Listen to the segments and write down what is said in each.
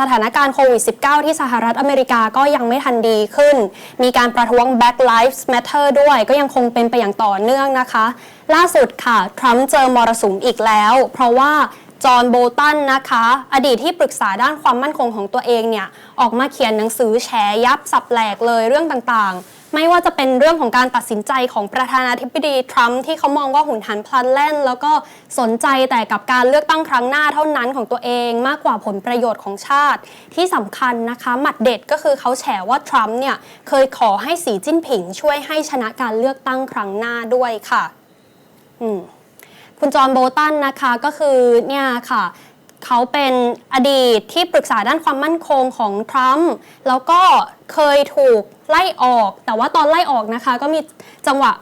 สถานการณ์โควิด -19 ที่สหรัฐอเมริกาก็ยังไม่ทันดีขึ้น มีการประท้วง Black Lives Matter ด้วยก็ยังคงเป็นไปอย่างต่อเนื่องนะคะ ล่าสุดค่ะ ทรัมป์เจอมรสุมอีกแล้ว เพราะว่าจอห์นโบตันนะคะ อดีตที่ปรึกษาด้านความมั่นคงของตัวเองเนี่ย ออกมาเขียนหนังสือแฉยับสับแหลกเลยเรื่องต่างๆ ไม่ว่าจะเป็นเรื่องของการตัดสินใจของประธานาธิบดีทรัมป์ที่เขามองว่าหุนหันพลันแล่น แล้วก็สนใจแต่กับการเลือกตั้งครั้งหน้าเท่านั้นของตัวเอง มากกว่าผลประโยชน์ของชาติ ที่สำคัญนะคะหมัดเด็ดก็คือเขาแฉว่าทรัมป์เนี่ยเคยขอให้สีจิ้นผิง ช่วยให้ชนะการเลือกตั้งครั้งหน้าด้วยค่ะ อืมคุณจอห์นโบตันนะคะก็คือเนี่ยค่ะ เขาเป็นอดีตที่ปรึกษาด้านความมั่นคงของทรัมป์แล้วก็เคยถูกไล่ออก แต่ว่าตอนไล่ออกนะคะ ก็มีจังหวะ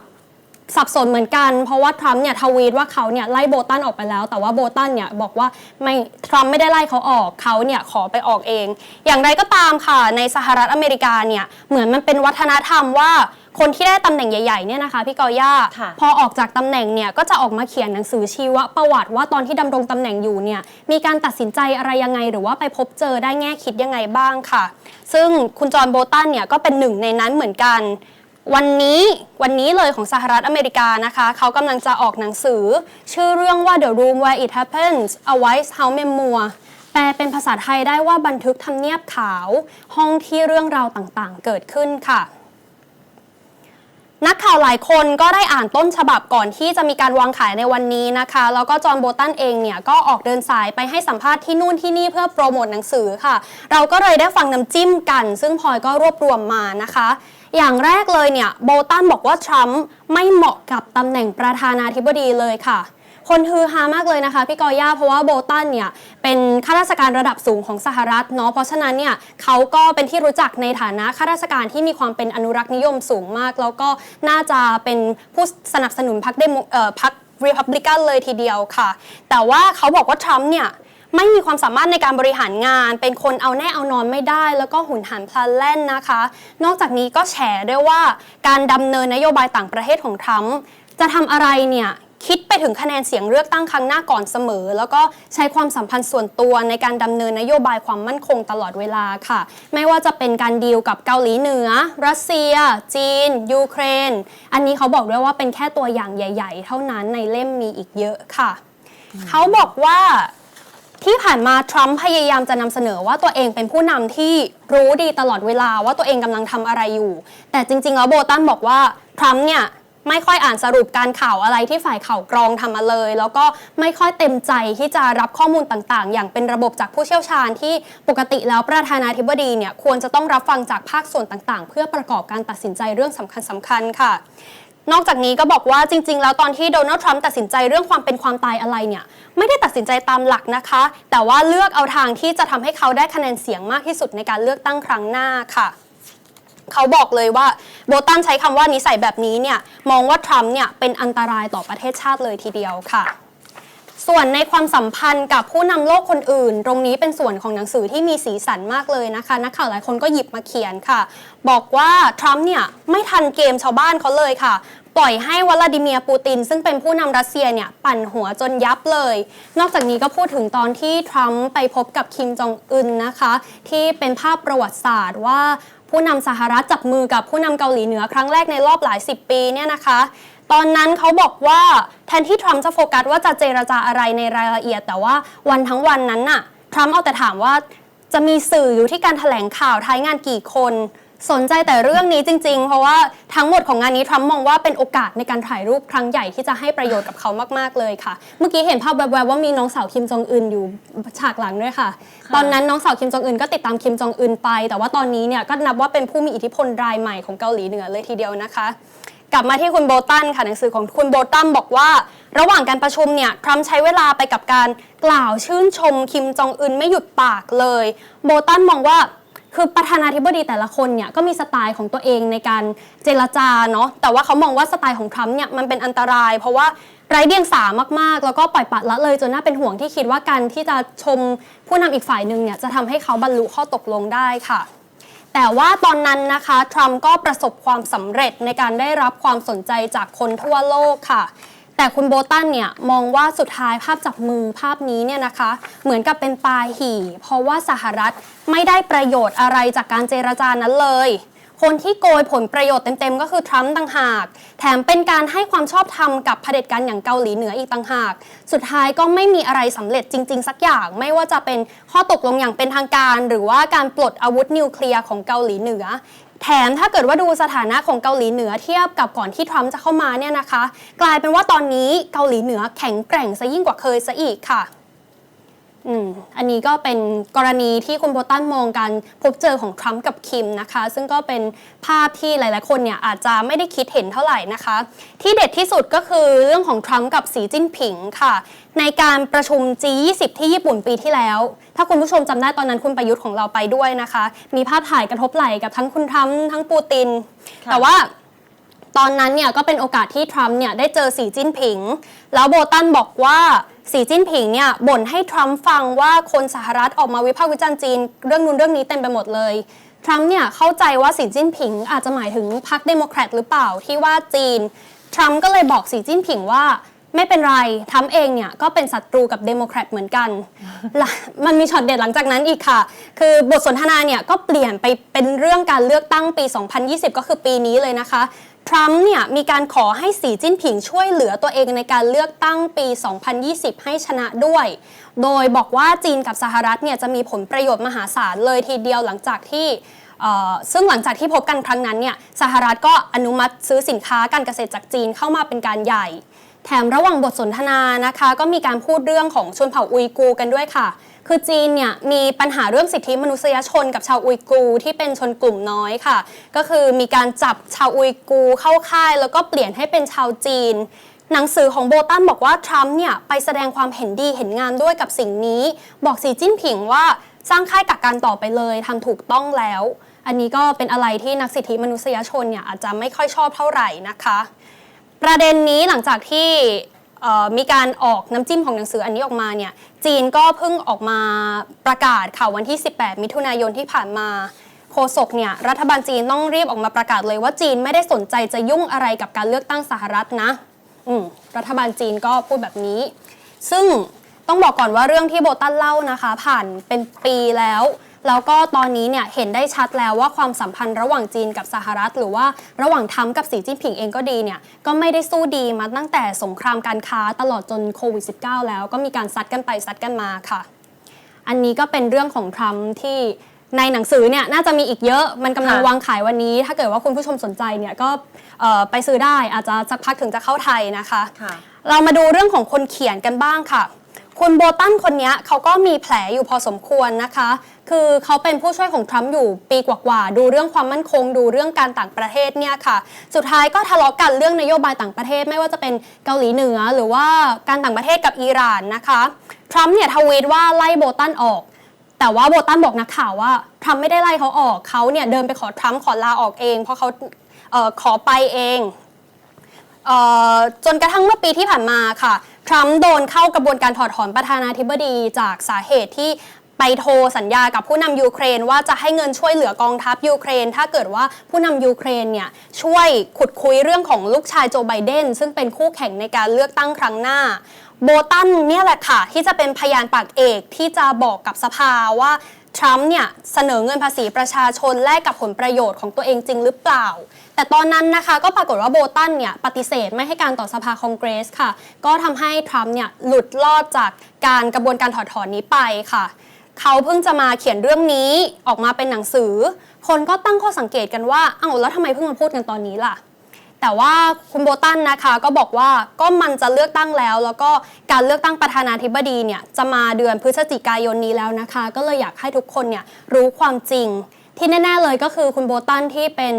สับสนเหมือนกัน เพราะว่าทรัมป์เนี่ยทวีตว่าเขาเนี่ยไล่โบตันออกไปแล้ว แต่ว่าโบตันเนี่ยบอกว่าไม่ทรัมป์ไม่ได้ไล่เขาออกเขาเนี่ยขอไปออกเอง อย่างไรก็ตามค่ะในสหรัฐอเมริกาเนี่ยเหมือนมันเป็นวัฒนธรรมว่า คนที่ได้ตำแหน่งใหญ่ๆเนี่ยนะคะพี่กอย่าค่ะ พอออกจากตำแหน่งเนี่ยก็จะออกมาเขียนหนังสือชีวประวัติว่าตอนที่ดำรงตำแหน่งอยู่เนี่ยมีการตัดสินใจอะไรยังไง หรือว่าไปพบเจอได้แง่คิดยังไงบ้างค่ะ ซึ่งคุณจอห์นโบตันเนี่ยก็เป็นหนึ่งในนั้นเหมือนกัน วันนี้วันนี้เลยของสหรัฐอเมริกานะคะเขากำลังจะออกหนังสือ ชื่อเรื่องว่า The Room Where It Happens A White House Memoir แปลเป็นภาษาไทยได้ว่าบันทึกทำเนียบขาว ห้องที่เรื่องราวต่างๆ เกิดขึ้นค่ะ นักข่าวหลายคนก็ได้อ่านต้นฉบับก่อนที่จะมีการวางขายในวันนี้นะคะ แล้วก็จอห์นโบตันเองเนี่ยก็ออกเดินสายไปให้สัมภาษณ์ที่นู่นที่นี่เพื่อโปรโมทหนังสือค่ะ เราก็เลยได้ฟังน้ำจิ้มกัน ซึ่งพลอยก็รวบรวมมานะคะ อย่างแรกเลยเนี่ยโบตันบอกว่าทรัมป์ไม่เหมาะกับตำแหน่งประธานาธิบดีเลยค่ะ คนฮือฮามากเลยนะคะพี่กอย่าเพราะว่าโบตันเนี่ยเป็นข้าราชการระดับสูงของสหรัฐเนาะเพราะฉะนั้นเนี่ยเขาก็เป็นที่รู้จักในฐานะข้าราชการที่มีความเป็นอนุรักษ์นิยมสูงมาก แล้วก็น่าจะเป็นผู้สนับสนุนพรรคเดโมเอ่อพรรครีพับลิกันเลยทีเดียวค่ะ แต่ว่าเขาบอกว่าทรัมป์เนี่ยไม่มีความสามารถในการบริหารงาน เป็นคนเอาแน่เอานอนไม่ได้ แล้วก็หุนหันพลันแล่นนะคะ นอกจากนี้ก็แฉด้วยว่าการดำเนินนโยบายต่างประเทศของทรัมป์จะทำอะไรเนี่ย คิดไปถึงคะแนนเสียงเลือกตั้งครั้งหน้าก่อนเสมอ แล้วก็ใช้ความสัมพันธ์ส่วนตัวในการดำเนินนโยบายความมั่นคงตลอดเวลาค่ะ ไม่ว่าจะเป็นการดีลกับเกาหลีเหนือ รัสเซีย จีน ยูเครน อันนี้เขาบอกด้วยว่าเป็นแค่ตัวอย่างใหญ่ ๆ เท่านั้นในเล่มมีอีกเยอะค่ะ เขาบอกว่าที่ผ่านมาทรัมป์พยายามจะนำเสนอว่าตัวเองเป็นผู้นำที่รู้ดีตลอดเวลาว่าตัวเองกำลังทำอะไรอยู่ แต่จริงๆแล้วโบตันบอกว่าทรัมป์เนี่ย ไม่ค่อยอ่านสรุปการข่าวอะไรที่ฝ่ายข่าวกรองทำมาเลย แล้วก็ไม่ค่อยเต็มใจที่จะรับข้อมูลต่างๆ อย่างเป็นระบบจากผู้เชี่ยวชาญที่ปกติแล้วประธานาธิบดีเนี่ยควรจะต้องรับฟังจากภาคส่วนต่างๆ เพื่อประกอบการตัดสินใจเรื่องสำคัญสำคัญๆค่ะ นอกจากนี้ก็บอกว่าจริง ๆ แล้วตอนที่โดนัลด์ทรัมป์ตัดสินใจเรื่องความเป็นความตายอะไรเนี่ยไม่ได้ตัดสินใจตามหลักนะคะ แต่ว่าเลือกเอาทางที่จะทำให้เขาได้คะแนนเสียงมากที่สุดในการเลือกตั้งครั้งหน้าค่ะ เขาบอกเลยว่าโบตันใช้คำว่านิสัยแบบนี้เนี่ยมองว่าทรัมป์เนี่ยเป็นอันตรายต่อประเทศชาติเลยทีเดียวค่ะ ส่วนในความสัมพันธ์กับผู้นำโลกคนอื่น ตรงนี้เป็นส่วนของหนังสือที่มีสีสันมากเลยนะคะนักข่าวหลายคนก็หยิบมาเขียนค่ะ บอกว่าทรัมป์เนี่ยไม่ทันเกมชาวบ้านเขาเลยค่ะปล่อยให้วลาดิเมียร์ปูติน ซึ่งเป็นผู้นำรัสเซียเนี่ยปั่นหัวจนยับเลย นอกจากนี้ก็พูดถึงตอนที่ทรัมป์ไปพบกับคิมจองอึนนะคะ ที่เป็นภาพประวัติศาสตร์ว่า ผู้นำสหรัฐจับมือกับผู้นำเกาหลีเหนือครั้งแรกในรอบหลายสิบปีเนี่ยนะคะตอนนั้นเขาบอกว่าแทนที่ทรัมป์จะโฟกัสว่าจะเจรจาอะไรในรายละเอียด แต่ว่าวันทั้งวันนั้นน่ะทรัมป์เอาแต่ถามว่าจะมีสื่ออยู่ที่การถแถลงข่าวท้ายงานกี่คน สนใจแต่เรื่องนี้จริง ๆ เพราะว่าทั้งหมดของงานนี้ทรัมป์มองว่าเป็นโอกาสในการถ่ายรูปครั้งใหญ่ที่จะให้ประโยชน์กับเขามากๆเลยค่ะ เมื่อกี้เห็นภาพแวบๆว่ามีน้องสาวคิมจองอึนอยู่ฉากหลังด้วยค่ะ ตอนนั้นน้องสาวคิมจองอึนก็ติดตามคิมจองอึนไป แต่ว่าตอนนี้เนี่ยก็นับว่าเป็นผู้มีอิทธิพลรายใหม่ของเกาหลีเหนือเลยทีเดียวนะคะกลับมาที่คุณโบตันค่ะหนังสือของคุณโบตันบอกว่า ระหว่างการประชุมเนี่ยทรัมป์ใช้เวลาไปกับการกล่าวชื่นชมคิมจองอึนไม่หยุดปากเลย โบตันมองว่า คือประธานาธิบดีแต่ละคนเนี่ยก็มีสไตล์ของตัวเองในการเจรจาเนาะแต่ว่าเขามองว่าสไตล์ของทรัมป์เนี่ยมันเป็นอันตราย เพราะว่าไร้เดียงสามากๆ แล้วก็ปล่อยปละละเลยจนน่าเป็นห่วงที่คิดว่าการที่จะชมผู้นำอีกฝ่ายหนึ่งเนี่ยจะทำให้เขาบรรลุข้อตกลงได้ค่ะแต่ว่าตอนนั้นนะคะ ทรัมป์ก็ประสบความสำเร็จในการได้รับความสนใจจากคนทั่วโลกค่ะ แต่คุณโบตันเนี่ยมองว่าสุดท้ายภาพจับมือภาพนี้เนี่ยนะคะ เหมือนกับเป็นปลาหี่ เพราะว่าสหรัฐไม่ได้ประโยชน์อะไรจากการเจรจานั้นเลย คนที่โกยผลประโยชน์เต็มๆ ก็คือทรัมป์ต่างหาก แถมเป็นการให้ความชอบธรรมกับเผด็จการอย่างเกาหลีเหนืออีกต่างหาก สุดท้ายก็ไม่มีอะไรสำเร็จจริง ๆ สักอย่าง ไม่ว่าจะเป็นข้อตกลงอย่างเป็นทางการ หรือว่าการปลดอาวุธนิวเคลียร์ของเกาหลีเหนือ แถมถ้าเกิดว่าดูสถานะของเกาหลีเหนือเทียบกับก่อนที่ทรัมป์จะเข้ามาเนี่ยนะคะ กลายเป็นว่าตอนนี้เกาหลีเหนือแข็งแกร่งซะยิ่งกว่าเคยซะอีกค่ะ อืมอันนี้ก็เป็นกรณีที่คุณโบตันมองการพบเจอของทรัมป์กับคิมนะคะ ซึ่งก็เป็นภาพที่หลายๆ คนเนี่ยอาจจะไม่ได้คิดเห็นเท่าไหร่นะคะ ที่เด็ดที่สุดก็คือเรื่องของทรัมป์กับสีจิ้นผิงค่ะ ในการประชุม G20 ที่ญี่ปุ่นปีที่แล้ว ถ้าคุณผู้ชมจำได้ตอนนั้นคุณประยุทธ์ของเราไปด้วยนะคะ มีภาพถ่ายกระทบไหล่กับทั้งคุณทรัมป์ทั้งปูตินค่ะแต่ว่าตอนนั้นเนี่ยก็เป็นโอกาสที่ทรัมป์เนี่ยได้เจอสีจิ้นผิง แล้วโบตันบอกว่า สีจิ้นผิงเนี่ยบ่นให้ทรัมป์ฟังว่าคนสหรัฐออกมาวิพากษ์วิจารณ์จีน เรื่องนู้นเรื่องนี้เต็มไปหมดเลยทรัมป์เนี่ยเข้าใจว่าสีจิ้นผิงอาจจะหมายถึงพรรคเดโมแครตหรือเปล่าที่ว่าจีนทรัมป์ก็เลยบอกสีจิ้นผิงว่าไม่เป็นไรทรัมเองเนี่ยก็เป็นศัตรูกับเดโมแครตเหมือนกัน มันมีช็อตเด็ดหลังจากนั้นอีกค่ะ คือบทสนทนาเนี่ยก็เปลี่ยนไปเป็นเรื่องการเลือกตั้งปี 2020 ก็คือปีนี้เลยนะคะ ทรัมป์เนี่ยมีการขอให้สีจิ้นผิงช่วยเหลือตัวเองในการเลือกตั้งปี 2020 ให้ชนะด้วย โดยบอกว่าจีนกับสหรัฐเนี่ยจะมีผลประโยชน์มหาศาลเลยทีเดียวหลังจากที่ซึ่งหลังจากที่พบกันครั้งนั้นเนี่ยสหรัฐก็อนุมัติซื้อสินค้าการเกษตรจากจีนเข้ามาเป็นการใหญ่ แถมระหว่างบทสนทนานะคะ ก็มีการพูดเรื่องของชนเผ่าอุยกูกันด้วยค่ะ คือจีนเนี่ยมีปัญหาเรื่องสิทธิมนุษยชนกับชาวอุยกูร์ที่เป็นชนกลุ่มน้อยค่ะ ก็คือมีการจับชาวอุยกูร์เข้าค่าย แล้วก็เปลี่ยนให้เป็นชาวจีนหนังสือของโบตันบอกว่า ทรัมป์เนี่ยไปแสดงความเห็นดีเห็นงามด้วยกับสิ่งนี้ บอกสีจิ้นผิงว่าสร้างค่ายกักกันต่อไปเลยทำถูกต้องแล้ว อันนี้ก็เป็นอะไรที่นักสิทธิมนุษยชนเนี่ยอาจจะไม่ค่อยชอบเท่าไหร่นะคะ ประเด็นนี้หลังจากที่มีการออกน้ำจิ้มของหนังสืออันนี้ออกมาเนี่ย จีนก็เพิ่งออกมาประกาศค่ะวันที่ 18 มิถุนายนที่ผ่านมาโฆษกเนี่ยรัฐบาลจีนต้องรีบออกมาประกาศเลยว่าจีนไม่ได้สนใจจะยุ่งอะไรกับการเลือกตั้งสหรัฐนะอืมรัฐบาลจีนก็พูดแบบนี้ ซึ่งต้องบอกก่อนว่าเรื่องที่โบตันเล่านะคะ ผ่านเป็นปีแล้ว แล้วก็ตอนนี้เนี่ยเห็นได้ชัดแล้วว่าความสัมพันธ์ระหว่างจีนกับสหรัฐ หรือว่าระหว่างทรัมป์กับสีจิ้นผิงเองก็ดีเนี่ยก็ไม่ได้สู้ดีมาตั้งแต่สงครามการค้าตลอดจนโควิด -19 แล้วก็มีการซัดกันไปซัดกันมาค่ะ อันนี้ก็เป็นเรื่องของทรัมป์ที่ในหนังสือเนี่ยน่าจะมีอีกเยอะมันกำลังค่ะวางขายวันนี้ ถ้าเกิดว่าคุณผู้ชมสนใจเนี่ยก็เอ่อไปซื้อได้อาจจะสักพักถึงจะเข้าไทยนะคะค่ะเรามาดูเรื่องของคนเขียนกันบ้างค่ะ คุณโบตันคนนี้เขาก็มีแผลอยู่พอสมควรนะคะ คือเขาเป็นผู้ช่วยของทรัมป์อยู่ปีกว่าๆ ดูเรื่องความมั่นคง ดูเรื่องการต่างประเทศเนี่ยค่ะ สุดท้ายก็ทะเลาะกันเรื่องนโยบายต่างประเทศไม่ว่าจะเป็นเกาหลีเหนือหรือว่าการต่างประเทศกับอิหร่านนะคะ ทรัมป์เนี่ยทวีตว่าไล่โบตันออก แต่ว่าโบตันบอกนักข่าวว่าทรัมป์ไม่ได้ไล่เขาออกเขาเนี่ยเดินไปขอทรัมป์ขอลาออกเอง เพราะเขาเออขอไปเอง จนกระทั่งเมื่อปีที่ผ่านมาค่ะ ทรัมป์โดนเข้ากระบวนการถอดถอนประธานาธิบดีจากสาเหตุที่ไปโทรสัญญากับผู้นำยูเครนว่าจะให้เงินช่วยเหลือกองทัพยูเครน ถ้าเกิดว่าผู้นำยูเครนเนี่ยช่วยขุดคุยเรื่องของลูกชายโจไบเดนซึ่งเป็นคู่แข่งในการเลือกตั้งครั้งหน้า โบตันเนี่ยแหละค่ะ ที่จะเป็นพยานปากเอกที่จะบอกกับสภาว่า ทรัมป์เนี่ยเสนอเงินภาษีประชาชนแลกกับผลประโยชน์ของตัวเองจริงหรือเปล่า แต่ตอนนั้นนะคะก็ปรากฏว่าโบตันเนี่ยปฏิเสธไม่ให้การต่อสภาคองเกรสค่ะ ก็ทำให้ทรัมป์เนี่ยหลุดรอดจากการกระบวนการถอดถอนนี้ไปค่ะ เขาเพิ่งจะมาเขียนเรื่องนี้ออกมาเป็นหนังสือ คนก็ตั้งข้อสังเกตกันว่า เอ้าแล้วทำไมเพิ่งมาพูดกันตอนนี้ล่ะ แต่ว่าคุณโบตันนะคะก็บอกว่าก็มันจะเลือกตั้งแล้ว แล้วก็การเลือกตั้งประธานาธิบดีเนี่ยจะมาเดือนพฤศจิกายนนี้แล้วนะคะ ก็เลยอยากให้ทุกคนเนี่ยรู้ความจริง ที่แน่ๆเลยก็คือคุณโบตันที่เป็น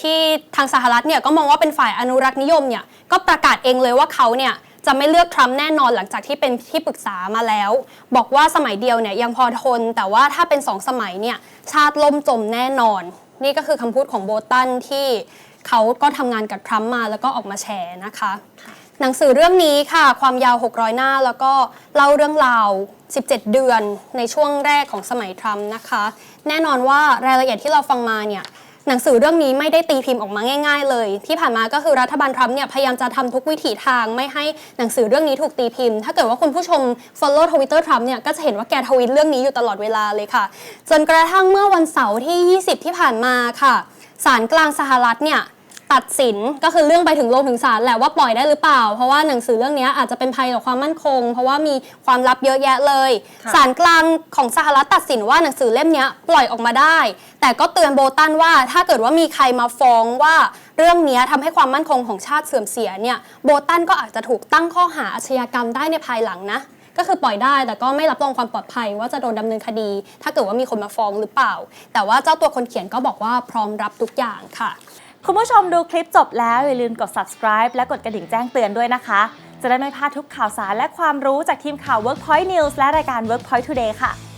ที่ทางสหรัฐเนี่ยก็มองว่าเป็นฝ่ายอนุรักษ์นิยมเนี่ยก็ประกาศเองเลยว่าเขาเนี่ยจะไม่เลือกทรัมป์แน่นอนหลังจากที่เป็นที่ปรึกษามาแล้ว บอกว่าสมัยเดียวเนี่ยยังพอทน แต่ว่าถ้าเป็นสองสมัยเนี่ยชาติล่มจมแน่นอน นี่ก็คือคำพูดของโบตันที่ เขาก็ทำงานกับทรัมป์มาแล้วก็ออกมาแชร์นะคะหนังสือเรื่องนี้ค่ะ ความยาว 600 หน้าแล้วก็เล่าเรื่องราว 17 เดือนในช่วงแรกของสมัยทรัมป์นะคะ แน่นอนว่ารายละเอียดที่เราฟังมาเนี่ยหนังสือเรื่องนี้ไม่ได้ตีพิมพ์ออกมาง่าย ๆ เลย ที่ผ่านมาก็คือรัฐบาลทรัมป์เนี่ยพยายามจะทำทุกวิถีทางไม่ให้หนังสือเรื่องนี้ถูกตีพิมพ์ ถ้าเกิดว่าคุณผู้ชม follow Twitter ทรัมป์เนี่ยก็จะเห็นว่าแกทวีตเรื่องนี้อยู่ตลอดเวลาเลยค่ะ จนกระทั่งเมื่อวันเสาร์ที่ 20 ที่ผ่านมาค่ะ ศาลกลางสหรัฐเนี่ยตัดสินก็คือเรื่องไปถึงโรงถึงศาลแหละว่าปล่อยได้หรือเปล่า เพราะว่าหนังสือเรื่องนี้อาจจะเป็นภัยต่อความมั่นคง เพราะว่ามีความลับเยอะแยะเลยค่ะศาลกลางของสหรัฐตัดสินว่าหนังสือเล่มนี้ปล่อยออกมาได้ แต่ก็เตือนโบตันว่าถ้าเกิดว่ามีใครมาฟ้องว่าเรื่องนี้ทำให้ความมั่นคงของชาติเสื่อมเสียเนี่ยโบตันก็อาจจะถูกตั้งข้อหาอาชญากรรมได้ในภายหลังนะ ก็คือปล่อยได้แต่ก็ไม่รับรองความปลอดภัย ว่าจะโดนดำเนินคดี ถ้าเกิดว่ามีคนมาฟ้องหรือเปล่า แต่ว่าเจ้าตัวคนเขียนก็บอกว่าพร้อมรับทุกอย่างค่ะ คุณผู้ชมดูคลิปจบแล้วอย่าลืมกด subscribe และกดกระดิ่งแจ้งเตือนด้วยนะคะ จะได้ไม่พลาดทุกข่าวสารและความรู้จากทีมข่าว Workpoint News และรายการ Workpoint Today ค่ะ